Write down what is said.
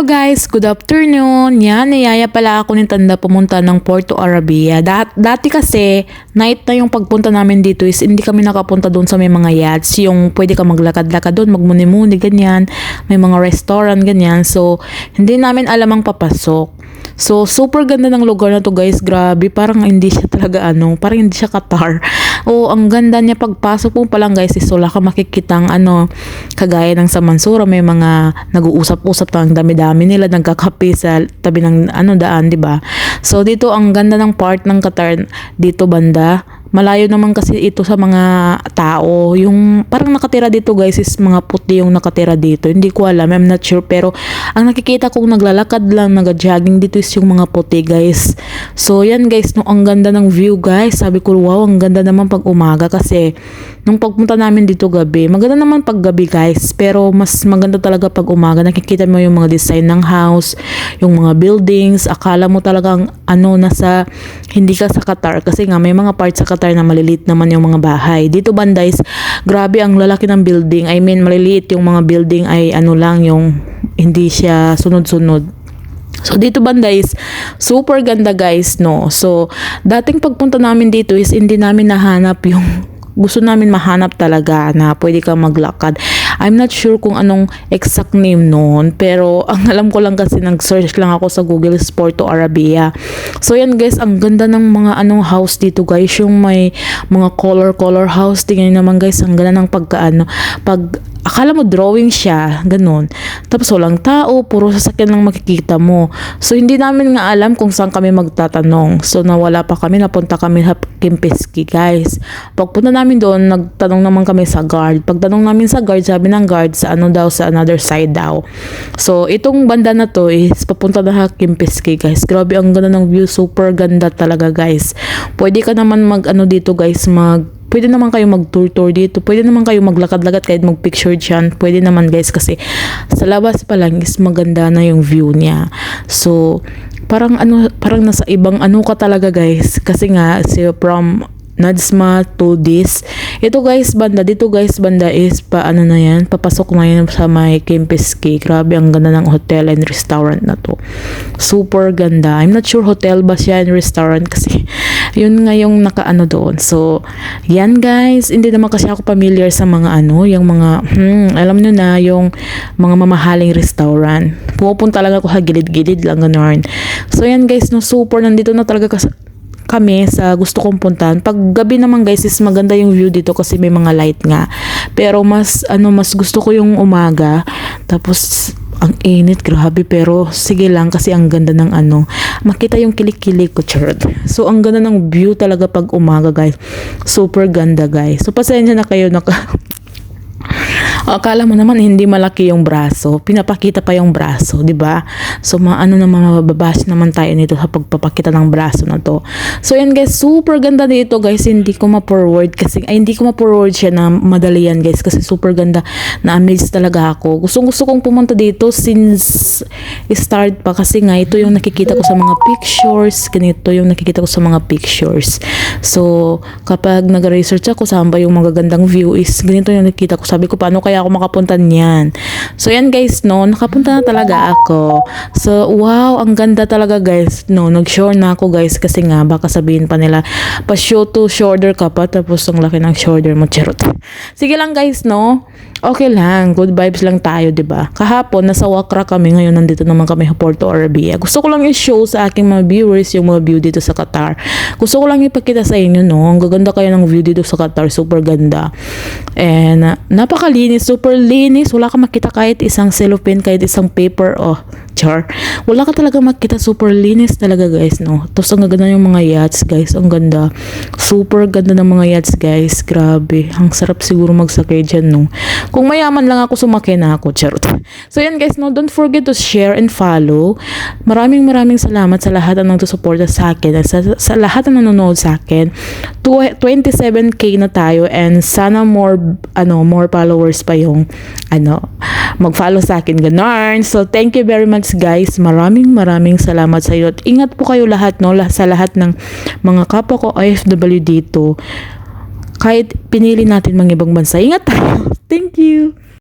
Hello guys, good afternoon. Yan, niyaya pala ako ni Tanda pumunta ng Porto Arabia. Dat dati kasi, night na yung pagpunta namin dito is hindi kami nakapunta doon sa may mga yachts. Yung pwede ka maglakad-lakad doon, magmuni-muni, ganyan. May mga restaurant, ganyan. So, hindi namin alam ang papasok. So, super ganda ng lugar na to guys. Grabe, parang hindi siya talaga ano, parang hindi siya Qatar. Oo, ang ganda niya pagpasok mo pa lang guys, is wala ka makikitang ano, kagaya ng sa Mansura, may mga nag-uusap-usap ang dami-dami nila, nagkakape sa tabi ng ano daan, di ba? So, dito ang ganda ng part ng Qatar dito banda malayo naman kasi ito sa mga tao. Yung parang nakatira dito guys is mga puti yung nakatira dito. Hindi ko alam, I'm not sure. Pero ang nakikita kong naglalakad lang, nag-jogging dito is yung mga puti guys. So yan guys, no, ang ganda ng view guys. Sabi ko, wow, ang ganda naman pag umaga kasi nung pagpunta namin dito gabi, maganda naman pag gabi guys. Pero mas maganda talaga pag umaga. Nakikita mo yung mga design ng house, yung mga buildings. Akala mo talagang ano, nasa, hindi ka sa Qatar. Kasi nga may mga parts sa Qatar Qatar na maliliit naman yung mga bahay. Dito bandays, grabe ang lalaki ng building. I mean, maliliit yung mga building ay ano lang yung hindi siya sunod-sunod. So dito banda super ganda guys no. So dating pagpunta namin dito is hindi namin nahanap yung gusto namin mahanap talaga na pwede kang maglakad. I'm not sure kung anong exact name noon, pero ang alam ko lang kasi nag-search lang ako sa Google is Porto Arabia. So yan guys, ang ganda ng mga anong house dito guys, yung may mga color color house. Tingnan naman guys, ang ganda ng pagkaano, pag akala mo drawing siya, ganun. Tapos walang tao, puro sasakyan lang makikita mo. So hindi namin nga alam kung saan kami magtatanong. So nawala pa kami, napunta kami sa Kimpeski guys. Pagpunta namin doon, nagtanong naman kami sa guard. Pagtanong namin sa guard, sabi ng guard sa ano daw, sa another side daw. So itong banda na to is papunta na sa Kimpeski guys. Grabe ang ganda ng view, super ganda talaga guys. Pwede ka naman mag ano dito guys, mag pwede naman kayo mag-tour-tour dito. Pwede naman kayo maglakad-lakad kahit mag-picture dyan. Pwede naman guys kasi sa labas pa lang is maganda na yung view niya. So, parang ano, parang nasa ibang ano ka talaga guys. Kasi nga, si from Nadsma to this. Ito guys, banda. Dito guys, banda is pa ano na yan. Papasok na yan sa may Kempeski. Grabe, ang ganda ng hotel and restaurant na to. Super ganda. I'm not sure hotel ba siya and restaurant kasi yun nga yung nakaano doon. So, yan guys. Hindi naman kasi ako familiar sa mga ano, yung mga, hmm, alam nyo na, yung mga mamahaling restaurant. Pupunta lang ako sa gilid-gilid lang ganun. So, yan guys, no, super. Nandito na talaga kasi kami sa gusto kong puntahan. Pag gabi naman guys is maganda yung view dito kasi may mga light nga. Pero mas ano mas gusto ko yung umaga. Tapos ang init, grabe. Pero sige lang kasi ang ganda ng ano. Makita yung kilik-kilik ko, charot. So ang ganda ng view talaga pag umaga guys. Super ganda guys. So pasensya na kayo naka Akala mo naman hindi malaki yung braso, pinapakita pa yung braso, 'di ba? So maano naman mababash naman tayo nito sa pagpapakita ng braso na to. So yan guys, super ganda dito guys. Hindi ko ma-forward kasi ay hindi ko ma-forward siya na madali yan guys kasi super ganda. Na-amaze talaga ako. Gusto gusto kong pumunta dito since start pa kasi nga ito yung nakikita ko sa mga pictures, ganito yung nakikita ko sa mga pictures. So kapag nag-research ako saan ba yung magagandang view is ganito yung nakikita ko. Sabi ko paano kaya ako makapunta niyan. So yan guys, no, nakapunta na talaga ako. So wow, ang ganda talaga guys. No, nag-shore na ako guys kasi nga baka sabihin pa nila pa show to shoulder ka pa tapos ang laki ng shoulder mo. Charot. Sige lang guys, no. Okay lang, good vibes lang tayo, ba? Kahapon nasa Wakra kami, ngayon nandito naman kami sa Porto Arabia. Gusto ko lang i-show sa aking mga viewers yung mga view dito sa Qatar. Gusto ko lang ipakita sa inyo, no. Ang gaganda kayo ng view dito sa Qatar, super ganda. And uh, napakalinis, super linis. Wala ka makita kahit isang cellophane, kahit isang paper. Oh, char. Wala ka talaga makita. Super linis talaga, guys, no. Tapos ang ganda yung mga yachts, guys. Ang ganda. Super ganda ng mga yachts, guys. Grabe. Ang sarap siguro magsakay dyan, no. Kung mayaman lang ako, sumakay na ako. Charot. So, yan, guys, no. Don't forget to share and follow. Maraming maraming salamat sa lahat ng nagsusuporta sa akin. Sa, sa lahat ng nanonood sa akin. 27k na tayo and sana more ano more followers pa yung ano mag-follow sa akin ganon. So thank you very much guys. Maraming maraming salamat sa iyo. At ingat po kayo lahat no sa lahat ng mga kapwa ko OFW dito. Kahit pinili natin mga ibang bansa. Ingat tayo. Thank you.